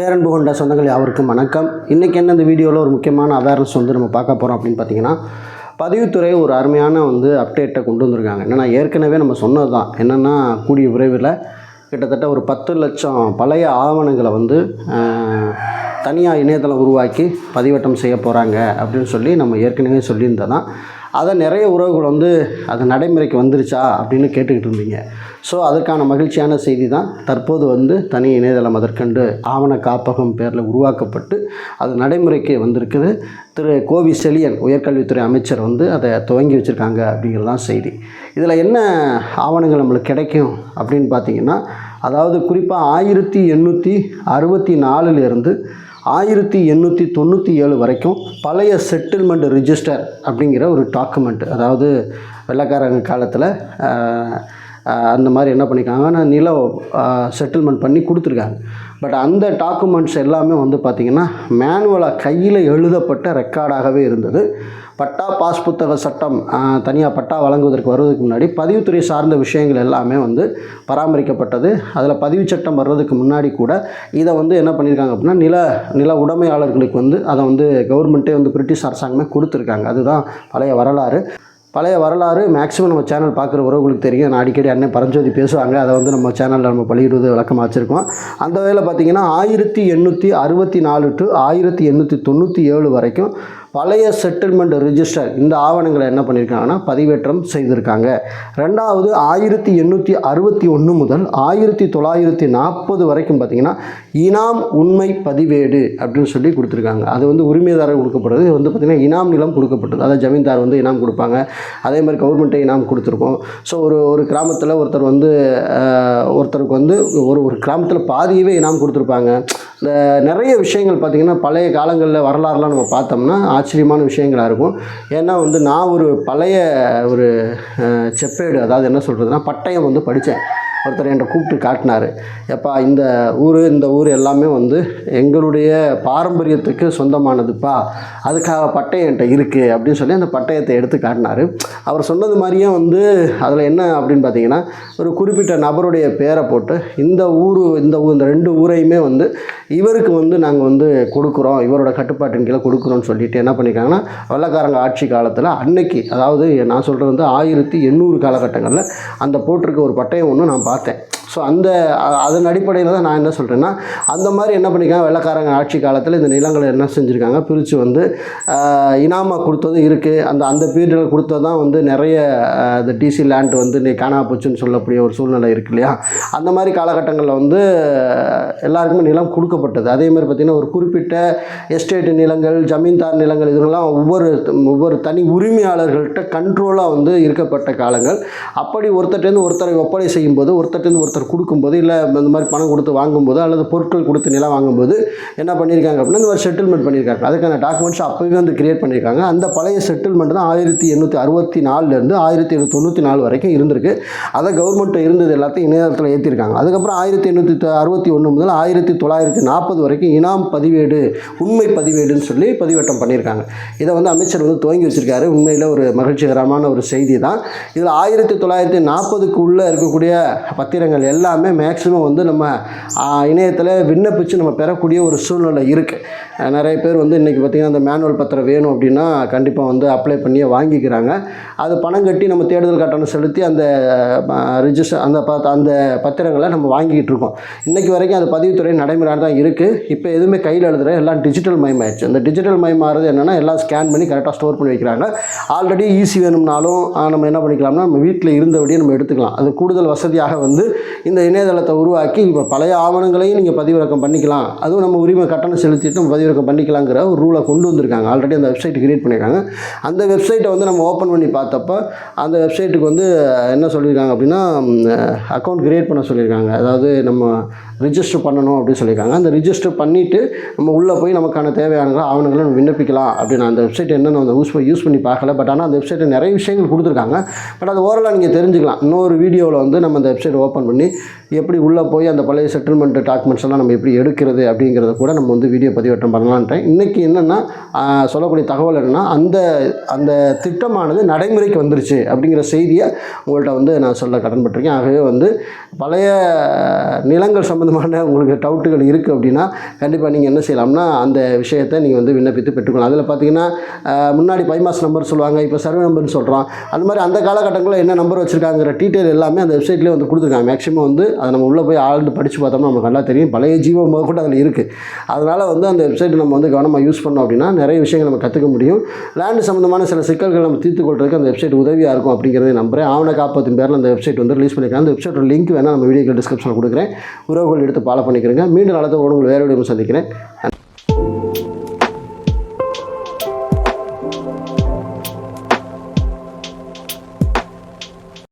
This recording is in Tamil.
பேரன்பு கொண்ட சொந்தங்கள் யாவருக்கும் வணக்கம். இன்றைக்கி என்ன இந்த வீடியோவில் ஒரு முக்கியமான அவேர்னஸ் வந்து நம்ம பார்க்க போகிறோம் அப்படின்னு பார்த்தீங்கன்னா பதிவுத்துறை ஒரு அருமையான வந்து அப்டேட்டை கொண்டு வந்திருக்காங்க. என்னென்னா ஏற்கனவே நம்ம சொன்னது தான் என்னென்னா கூடிய விரைவில் கிட்டத்தட்ட ஒரு பத்து லட்சம் பழைய ஆவணங்களை வந்து தனியாக இணையதளம் உருவாக்கி பதிவேற்றம் செய்ய போகிறாங்க அப்படின்னு சொல்லி நம்ம ஏற்கனவே சொல்லியிருந்ததான். அதை நிறைய உறவுகள் வந்து அது நடைமுறைக்கு வந்துருச்சா அப்படின்னு கேட்டுக்கிட்டு இருந்தீங்க. ஸோ அதற்கான மகிழ்ச்சியான செய்தி தான் தற்போது வந்து தனி இணையதளம் அதற்கண்டு ஆவண காப்பகம் பேரில் உருவாக்கப்பட்டு அது நடைமுறைக்கு வந்திருக்குது. திரு. கோவி செழியன் உயர்கல்வித்துறை அமைச்சர் வந்து அதை துவங்கி வச்சுருக்காங்க அப்படிங்கிறது தான் செய்தி. இதில் என்ன ஆவணங்கள் நம்மளுக்கு கிடைக்கும் அப்படின்னு பார்த்தீங்கன்னா அதாவது குறிப்பாக ஆயிரத்தி எண்ணூற்றி அறுபத்தி நாலுலேருந்து ஆயிரத்தி எண்ணூற்றி தொண்ணூற்றி ஏழு வரைக்கும் பழைய செட்டில்மெண்ட் ரிஜிஸ்டர் அப்படிங்கிற ஒரு டாக்குமெண்ட் அதாவது வெள்ளக்காரங்க காலத்தில் அந்த மாதிரி என்ன பண்ணியிருக்காங்கன்னா நிலம் செட்டில்மெண்ட் பண்ணி கொடுத்துருக்காங்க. பட் அந்த டாக்குமெண்ட்ஸ் எல்லாமே வந்து பார்த்திங்கன்னா மேனுவலாக கையில் எழுதப்பட்ட ரெக்கார்டாகவே இருந்தது. பட்டா பாஸ் புத்தக சட்டம் தனியாக பட்டா வழங்குவதற்கு வருவதற்கு முன்னாடி பதிவுத்துறை சார்ந்த விஷயங்கள் எல்லாமே வந்து பராமரிக்கப்பட்டது. அதில் பதிவு சட்டம் வர்றதுக்கு முன்னாடி கூட இதை வந்து என்ன பண்ணியிருக்காங்க அப்படின்னா நில நில உடைமையாளர்களுக்கு வந்து அதை வந்து கவர்மெண்ட்டே வந்து பிரிட்டிஷ் அரசாங்கமே கொடுத்துருக்காங்க. அதுதான் பழைய வரலாறு. பழைய வரலாறு மேக்ஸிமம் நம்ம சேனல் பார்க்குற உறவுகளுக்கு தெரியும். நான் அடிக்கடி அண்ணன் பரஞ்சோதி பேசுவாங்க. அதை வந்து நம்ம சேனலில் நம்ம பள்ளியிடுவது விளக்கமாக வச்சுருக்கோம். அந்த வகையில் பார்த்திங்கன்னா ஆயிரத்தி எண்ணூற்றி அறுபத்தி நாலு டு ஆயிரத்தி எண்ணூற்றி தொண்ணூற்றி ஏழு வரைக்கும் பழைய செட்டில்மெண்ட் ரிஜிஸ்டர் இந்த ஆவணங்களை என்ன பண்ணியிருக்காங்கன்னா பதிவேற்றம் செய்திருக்காங்க. ரெண்டாவது ஆயிரத்தி எண்ணூற்றி அறுபத்தி ஒன்று முதல் ஆயிரத்தி தொள்ளாயிரத்தி நாற்பது வரைக்கும் பார்த்திங்கன்னா இனாம் உண்மை பதிவேடு அப்படின்னு சொல்லி கொடுத்துருக்காங்க. அது வந்து உரிமைதாரர் கொடுக்கப்படுறது. இது வந்து பார்த்திங்கன்னா இனாம் நிலம் கொடுக்கப்பட்டது. அதாவது ஜமீன்தார் வந்து இனாம் கொடுப்பாங்க. அதே மாதிரி கவர்மெண்ட்டே இனாம் கொடுத்துருக்கோம். ஸோ ஒரு ஒரு கிராமத்தில் ஒருத்தர் வந்து ஒருத்தருக்கு வந்து ஒரு ஒரு கிராமத்தில் பாதியவே இனாம் கொடுத்துருப்பாங்க. இந்த நிறைய விஷயங்கள் பார்த்திங்கன்னா பழைய காலங்களில் வரலாறுலாம் நம்ம பார்த்தோம்னா ஆச்சரியமான விஷயங்களாக இருக்கும். ஏன்னா வந்து நான் ஒரு பழைய ஒரு செப்பேடு அதாவது என்ன சொல்கிறதுனா பட்டயம் வந்து படித்தேன் ஒருத்தர் என்கிட்ட கூப்பிட்டு காட்டினார். எப்பா இந்த ஊர் இந்த ஊர் எல்லாமே வந்து எங்களுடைய பாரம்பரியத்துக்கு சொந்தமானதுப்பா. அதுக்காக பட்டயம் என்கிட்ட இருக்குது அப்படின்னு சொல்லி அந்த பட்டயத்தை எடுத்து காட்டினார். அவர் சொன்னது மாதிரியே வந்து அதில் என்ன அப்படின்னு பார்த்தீங்கன்னா ஒரு குறிப்பிட்ட நபருடைய பேரை போட்டு இந்த ஊர் இந்த ஊர் இந்த ரெண்டு ஊரையுமே வந்து இவருக்கு வந்து நாங்கள் வந்து கொடுக்குறோம். இவரோட கட்டுப்பாட்டின் கீழே கொடுக்குறோன்னு சொல்லிட்டு என்ன பண்ணியிருக்காங்கன்னா வெள்ளக்காரங்க ஆட்சி காலத்தில் அன்னைக்கு அதாவது நான் சொல்கிறது வந்து ஆயிரத்தி எண்ணூறு காலகட்டங்களில் அந்த போட்டிருக்க ஒரு பட்டயம் ஒன்று நான் பார்த்தேன் ஸோ அந்த அதன் அடிப்படையில் தான் நான் என்ன சொல்கிறேன்னா அந்த மாதிரி என்ன பண்ணியிருக்காங்க வெள்ளக்காரங்க ஆட்சி காலத்தில் இந்த நிலங்களை என்ன செஞ்சுருக்காங்க பிரித்து வந்து இனாமா கொடுத்தது இருக்குது அந்த அந்த பீரியடில் கொடுத்தது தான் வந்து நிறைய இந்த டிசி லேண்ட் வந்து நீ காணா போச்சுன்னு சொல்லக்கூடிய ஒரு சூழ்நிலை இருக்கு இல்லையா? அந்த மாதிரி காலகட்டங்களில் வந்து எல்லாருக்குமே நிலம் கொடுக்கப்பட்டது. அதே மாதிரி பார்த்திங்கன்னா ஒரு குறிப்பிட்ட எஸ்டேட் நிலங்கள் ஜமீன்தார் நிலங்கள் இதுங்கெல்லாம் ஒவ்வொரு ஒவ்வொரு தனி உரிமையாளர்கள்ட்ட கண்ட்ரோலாக வந்து இருக்கப்பட்ட காலங்கள். அப்படி ஒருத்தர்ட்டேருந்து ஒருத்தரை ஒப்படை செய்யும்போது ஒருத்தர்ட்டேருந்து ஒருத்தர் ஒருத்தர் கொடுக்கும்போது இல்லை இந்த மாதிரி பணம் கொடுத்து வாங்கும்போது அல்லது பொருட்கள் கொடுத்து நிலம் வாங்கும்போது என்ன பண்ணியிருக்காங்க அப்படின்னா இந்த மாதிரி செட்டில்மெண்ட் பண்ணியிருக்காங்க. அதுக்கான டாக்குமெண்ட்ஸ் அப்போவே வந்து கிரியேட் பண்ணியிருக்காங்க. அந்த பழைய செட்டில்மெண்ட் தான் ஆயிரத்தி எண்ணூற்றி அறுபத்தி நாலுலேருந்து ஆயிரத்தி எண்ணூற்றி தொண்ணூற்றி நாலு வரைக்கும் இருந்திருக்கு. அதை கவர்மெண்ட் இருந்தது எல்லாத்தையும் இணையதளத்தில் ஏற்றிருக்காங்க அதுக்கப்புறம் ஆயிரத்தி எண்ணூற்றி அறுபத்தி ஒன்று முதல் ஆயிரத்தி தொள்ளாயிரத்தி நாற்பது வரைக்கும் இனாம் பதிவேடு உண்மை பதிவேடுன்னு சொல்லி பதிவேற்றம் பண்ணியிருக்காங்க. இதை வந்து அமைச்சர் வந்து துவங்கி வச்சிருக்காரு. உண்மையில் ஒரு மகிழ்ச்சிகரமான ஒரு செய்தி தான். இதில் ஆயிரத்தி தொள்ளாயிரத்தி நாற்பதுக்கு உள்ளே இருக்கக்கூடிய பத்திரங்கள் எல்லாமே மேக்ஸிமம் வந்து நம்ம இணையத்தில் விண்ணப்பித்து நம்ம பெறக்கூடிய ஒரு சூழ்நிலை இருக்குது நிறைய பேர் வந்து இன்றைக்கி பார்த்திங்கன்னா அந்த மேனுவல் பத்திரம் வேணும் அப்படின்னா கண்டிப்பாக வந்து அப்ளை பண்ணியே வாங்கிக்கிறாங்க. அது பணம் கட்டி நம்ம தேடுதல் கட்டணம் செலுத்தி அந்த ரிஜிஸ்டர் அந்த பத் அந்த பத்திரங்களை நம்ம வாங்கிக்கிட்டு இருக்கோம். இன்றைக்கி வரைக்கும் அது பதிவுத்துறை நடைமுறையாக தான் இருக்குது இப்போ எதுவுமே கையில் எழுதுகிற எல்லாம் டிஜிட்டல் மயமாயிடுச்சு. அந்த டிஜிட்டல் மயமாகிறது என்னென்னா எல்லாம் ஸ்கேன் பண்ணி கரெக்டாக ஸ்டோர் பண்ணி வைக்கிறாங்க. ஆல்ரெடி ஈஸி வேணும்னாலும் நம்ம என்ன பண்ணிக்கலாம்னா நம்ம வீட்டில் இருந்தபடியே நம்ம எடுத்துக்கலாம். அது கூடுதல் வசதியாக வந்து இந்த இணையதளத்தை உருவாக்கி இப்போ பழைய ஆவணங்களையும் நீங்கள் பதிவிறக்கம் பண்ணிக்கலாம். அதுவும் நம்ம உரிமை கட்டணம் செலுத்திட்டு நம்ம பதிவிறக்கம் பண்ணிக்கலாங்கிற ஒரு ரூலை கொண்டு வந்திருக்காங்க. ஆல்ரெடி அந்த வெப்சைட் கிரியேட் பண்ணியிருக்காங்க அந்த வெப்சைட்டை வந்து நம்ம ஓப்பன் பண்ணி பார்த்தப்போ அந்த வெப்சைட்டுக்கு வந்து என்ன சொல்லியிருக்காங்க அப்படின்னா அக்கௌண்ட் கிரியேட் பண்ண சொல்லியிருக்காங்க. அதாவது நம்ம ரிஜிஸ்டர் பண்ணணும் அப்படின்னு சொல்லியிருக்காங்க. அந்த ரிஜிஸ்டர் பண்ணிவிட்டு நம்ம உள்ளே போய் நமக்கான தேவையான ஆவணங்களை நம்ம விண்ணப்பிக்கலாம் அப்படின்னு. அந்த வெப்சைட் என்னென்ன அந்த யூஸ் யூஸ் பண்ணி பார்க்கல. பட் ஆனால் அந்த வெப்சைட்டில் நிறைய விஷயங்கள் கொடுத்துருக்காங்க. பட் அது ஓரளவு நீங்கள் தெரிஞ்சுக்கலாம். இன்னொரு வீடியோவில் வந்து நம்ம அந்த வெப்சைட் ஓப்பன் பண்ணி எப்படி உள்ளே போய் அந்த பழைய செட்டில்மெண்ட் டாக்குமெண்ட்ஸ் எல்லாம் நம்ம எப்படி எடுக்கிறது அப்படிங்கிறத கூட நம்ம வந்து வீடியோ பதிவேற்றம் பண்ணலான்ட்டேன். இன்றைக்கி என்னென்னா சொல்லக்கூடிய தகவல் என்னென்னா அந்த அந்த திட்டமானது நடைமுறைக்கு வந்துருச்சு அப்படிங்கிற செய்தியை உங்கள்கிட்ட வந்து நான் சொல்ல கடன்பட்டிருக்கேன். ஆகவே வந்து பழைய நிலங்கள் சம்மந்தமான உங்களுக்கு டவுட்டுகள் இருக்குது அப்படின்னா கண்டிப்பாக நீங்கள் என்ன செய்யலாம்னா அந்த விஷயத்தை நீங்கள் வந்து விண்ணப்பித்து பெற்றுக்கணும் அதில் பார்த்தீங்கன்னா முன்னாடி பைமாஸ் நம்பர் சொல்லுவாங்க இப்போ சர்வே நம்பர்னு சொல்கிறோம் அது மாதிரி அந்த காலகட்டங்களில் என்ன நம்பர் வச்சுருக்காங்கிற டீட்டெயில் எல்லாமே அந்த வெப்சைட்லேயே வந்து கொடுத்துருக்காங்க. மேக்ஸிமம் வந்து அதை நம்ம உள்ளே போய் ஆழ்ந்து படித்து பார்த்தோம்னா நமக்கு நல்லா தெரியும். பழைய ஜீவம் கூட அதில் இருக்குது அதனால் வந்து அந்த வெப்சைட் நம்ம வந்து கவனமாக யூஸ் பண்ணோம் அப்படின்னா நிறைய விஷயங்கள் நம்ம கற்றுக்க முடியும். லேண்டு சம்மந்தமான சில சிக்கல்கள் நம்ம தீர்த்து கொள்றதுக்கு அந்த வெப்சைட் உதவியாக இருக்கும் அப்படிங்கிறத நம்புறேன். ஆவண காப்பத்தின் பேரில் அந்த வெப்சைட் வந்து ரிலீஸ் பண்ணிக்கலாம் அந்த வெப்சைட்டோட லிங்க் வேணால் நம்ம வீடியோக்கு டிஸ்கிரிப்ஷனில் கொடுக்குறேன். உறவுகள் எடுத்து ஃபாலோ பண்ணிக்கிறேங்க மீண்டும் நல்ல உங்களை வேறு வீடியோ சந்திக்கிறேன்.